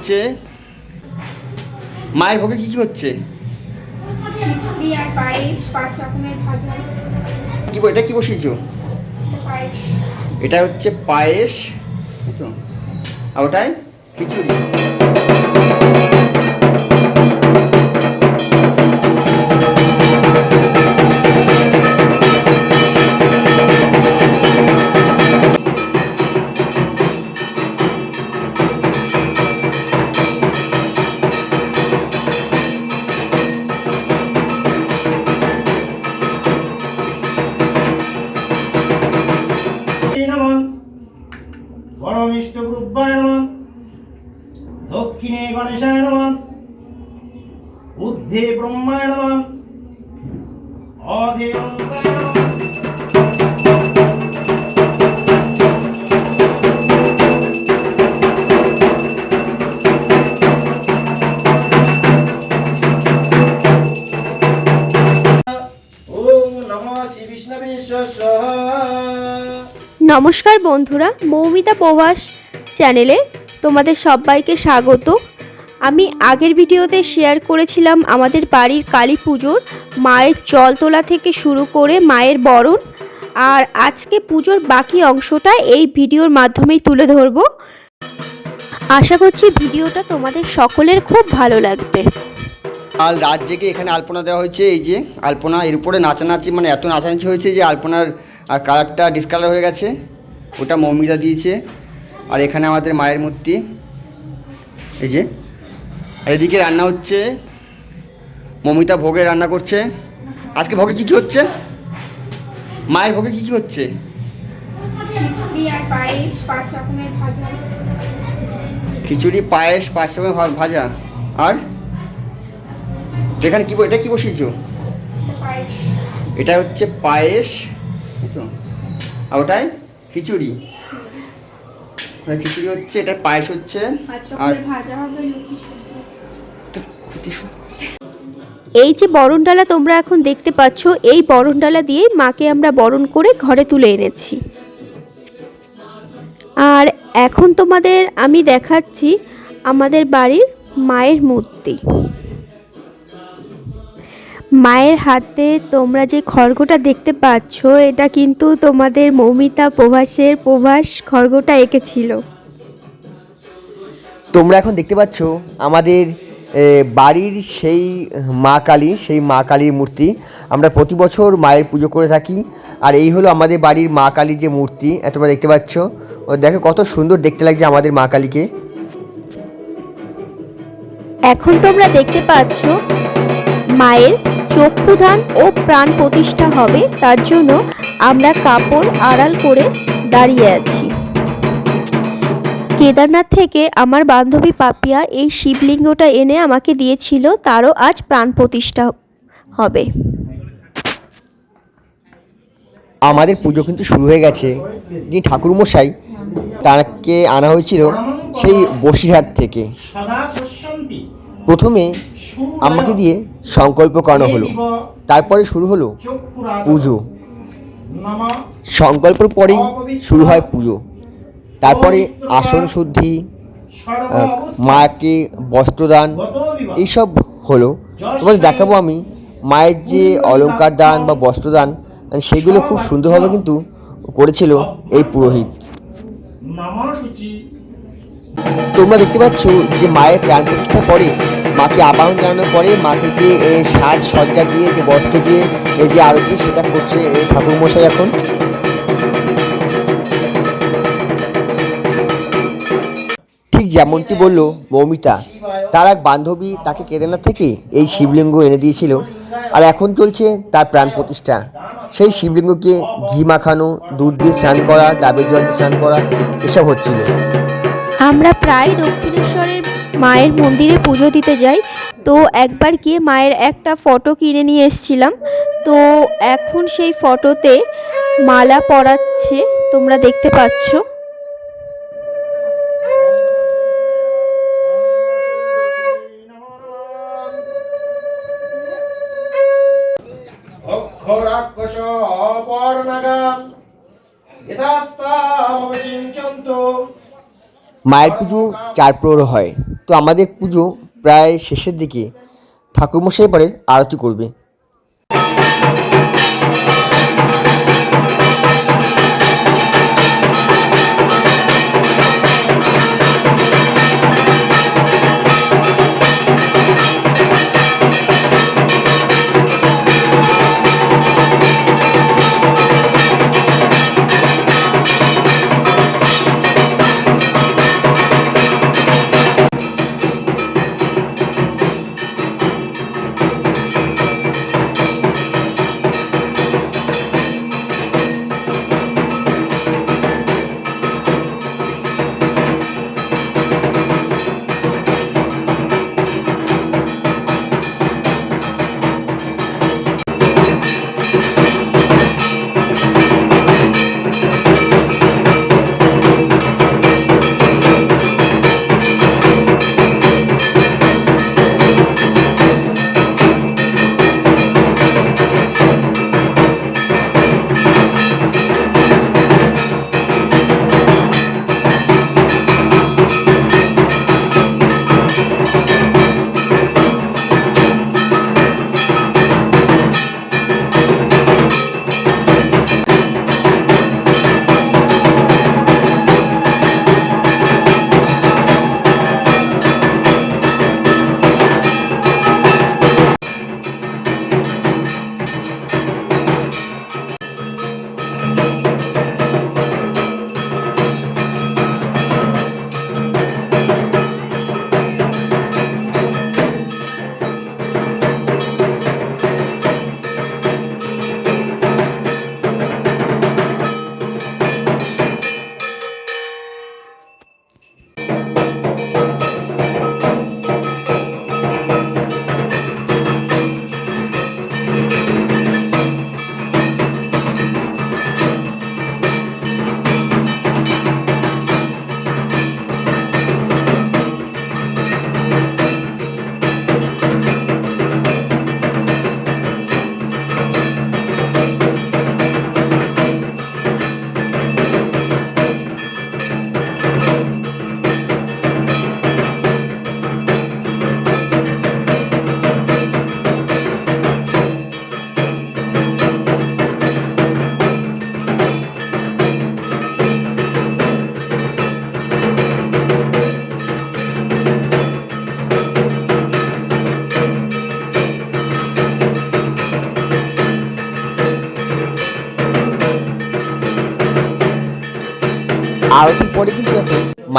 হচ্ছে? মায়ের ভোগে কি কি হচ্ছে? কি এটা কি বসিয়েছো? এটা হচ্ছে পায়েস তো। আর ওটাই খিচুড়ি। বিষ্ণবে নমস্কার বন্ধুরা মৌমিতা প্রবাস চ্যানেলে তোমাদের সবাইকে স্বাগত। আমি আগের ভিডিওতে শেয়ার করেছিলাম আমাদের বাড়ির কালী পুজোর মায়ের জল তোলা থেকে শুরু করে মায়ের বরণ। আর আজকে পুজোর বাকি অংশটা এই ভিডিওর মাধ্যমেই তুলে ধরবো। আশা করছি ভিডিওটা তোমাদের সকলের খুব ভালো লাগবে। কাল রাত জেগে এখানে আলপনা দেওয়া হয়েছে, এই যে আলপনা, এর উপরে নাচানাচি মানে এত নাচানাচি হয়েছে যে আলপনার কালারটা ডিসকালার হয়ে গেছে। ওটা মৌমিতা দিয়েছে। আর এখানে আমাদের মায়ের মূর্তি। এই যে আর এদিকে রান্না হচ্ছে। মমিতা ভোগে রান্না করছে। আজকে ভোগে কী কী হচ্ছে? মায়ের ভোগে কী কী হচ্ছে? খিচুড়ি পায়েস পাঁচ রকমের ভাজা। আর? এখানে কী এটা কী বসিয়েছো? এটা হচ্ছে পায়েস। তো। আর ওটাই খিচুড়ি। খিচুড়ি হচ্ছে এটা পায়েস হচ্ছে। আর ভাজা হবে লুচি সুজি এই যে বরণ ডালা তোমরা এখন দেখতে পাচ্ছ এই বরণ ডালা দিয়েই মাকে আমরা বরণ করে ঘরে তুলে এনেছি। আর এখন তোমাদের আমি দেখাচ্ছি আমাদের বাড়ির মায়ের মূর্তি। মায়ের হাতে তোমরা যে খড়গটা দেখতে পাচ্ছ এটা কিন্তু তোমাদের মৌমিতা প্রভাসের প্রভাস খড়গটা এঁকেছিল। তোমরা এখন দেখতে পাচ্ছ আমাদের বাড়ির সেই মা কালী, সেই মা কালীর মূর্তি। আমরা প্রতি বছর মায়ের পুজো করে থাকি। আর এই হলো আমাদের বাড়ির মা কালীর যে মূর্তি তোমরা দেখতে পাচ্ছ। ও, দেখো কত সুন্দর দেখতে লাগছে আমাদের মা কালীকে। এখন তোমরা দেখতে পাচ্ছ, মায়ের চক্ষুদান ও প্রাণ প্রতিষ্ঠা হবে। তার জন্য আমরা কাপড় আড়াল করে দাঁড়িয়ে আছি। কেদারনাথ থেকে আমার বান্ধবী পাপিয়া এই শিবলিঙ্গটা এনে আমাকে দিয়েছিল, তারও আজ প্রাণ প্রতিষ্ঠা হবে। আমাদের পুজো কিন্তু শুরু হয়ে গেছে। যিনি ঠাকুরমশাই, তাকে আনা হয়েছিল সেই বসিরহাট থেকে। প্রথমে আমাকে দিয়ে সংকল্প করানো হলো। তারপরে শুরু হলো পুজো। সংকল্পের পরেই শুরু হয় পুজো। তারপরে আসন শুদ্ধি মাকে বস্ত্রদান এইসব হলো। তোমাদের দেখাবো আমি মায়ের যে অলঙ্কার দান বা বস্ত্রদান সেগুলো খুব সুন্দরভাবে কিন্তু করেছিল এই পুরোহিত। তোমরা দেখতে পাচ্ছ যে মায়ের প্রাণ প্রতিষ্ঠার পরে মাকে আবাহন জানানোর পরে মাকে যে সাজ সজ্জা দিয়ে যে বস্ত্র দিয়ে এই যে আরতি সেটা করছে এই ঠাকুরমশাই এখন। যেমনটি বলল মৌমিতা, তার এক বান্ধবী তাকে কেদারনাথ থেকে এই শিবলিঙ্গ এনে দিয়েছিল আর এখন চলছে তার প্রাণ প্রতিষ্ঠা। সেই শিবলিঙ্গকে ঘি মাখানো, দুধ দিয়ে স্নান করা, ডাবের জল দিয়ে স্নান করা, এসব হচ্ছিল। আমরা প্রায় দক্ষিণেশ্বরের মায়ের মন্দিরে পুজো দিতে যাই, তো একবার গিয়ে মায়ের একটা ফটো কিনে নিয়ে এসেছিলাম। তো এখন সেই ফটোতে মালা পরাচ্ছে, তোমরা দেখতে পাচ্ছ। মায়ের পুজো চার প্রহর হয়। তো আমাদের পুজো প্রায় শেষের দিকে। ঠাকুরমশাই পরে আরতি করবে।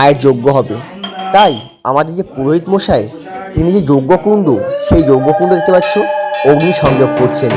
মায়ের যজ্ঞ হবে। তাই আমাদের যে পুরোহিত মশাই, তিনি যে যজ্ঞকুণ্ড, সেই যজ্ঞকুণ্ড দেখতে পাচ্ছ অগ্নি সংযোগ করছেন।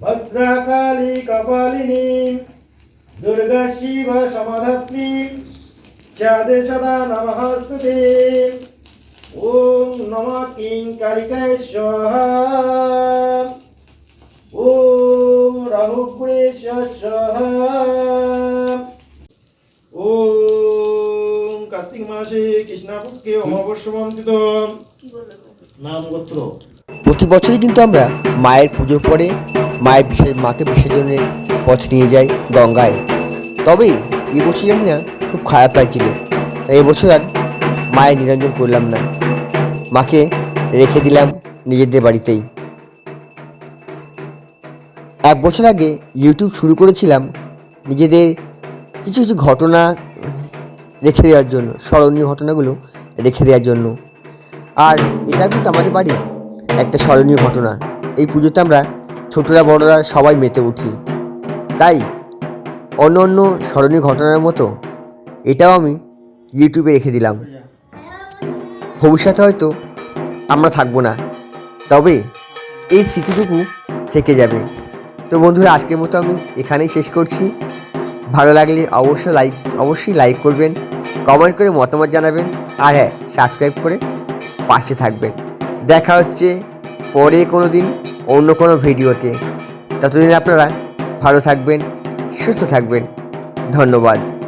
ভদ্রাকালী কপালিনী দুর্গা শিব সমাধাত্রী চাঁদে সদা নমস্তুতে। ওম নম কিং কালিকায় স্বাহা ওম রাহুগ্রেশ স্বাহা ওম কার্তিক মাসে কৃষ্ণাপক্ষে অমাবস্যবন্তিত নাম গোত্র। প্রতি বছরই কিন্তু আমরা মায়ের পুজোর পরে মায়ের বিসর্জন মাকে বিসর্জনের পথ নিয়ে যায় গঙ্গায়। তবে এবছর জানি না, খুব খারাপ লাগছিল। তাই এবছর আর মায়ের নিরঞ্জন করলাম না। মাকে রেখে দিলাম নিজেদের বাড়িতেই। এক বছর আগে ইউটিউব শুরু করেছিলাম নিজেদের কিছু কিছু ঘটনা রেখে দেওয়ার জন্য, স্মরণীয় ঘটনাগুলো রেখে দেওয়ার জন্য। আর এটা কিন্তু আমাদের বাড়ির একটা স্মরণীয় ঘটনা। এই পুজোতে আমরা ছোটরা বড়রা সবাই মেতে উঠি। তাই অন্য অন্য স্মরণীয় ঘটনার মতো এটাও আমি ইউটিউবে রেখে দিলাম। ভবিষ্যতে হয়তো আমরা থাকব না, তবে এই স্মৃতিটুকু থেকে যাবে। তো বন্ধুরা, আজকের মতো আমি এখানেই শেষ করছি। ভালো লাগলে অবশ্যই লাইক অবশ্যই লাইক করবেন, কমেন্ট করে মতামত জানাবেন, আর হ্যাঁ সাবস্ক্রাইব করে পাশে থাকবেন। দেখা হচ্ছে পরে কোনো দিন অন্য কোনো ভিডিওতে। ততদিন আপনারা ভালো থাকবেন সুস্থ থাকবেন। ধন্যবাদ।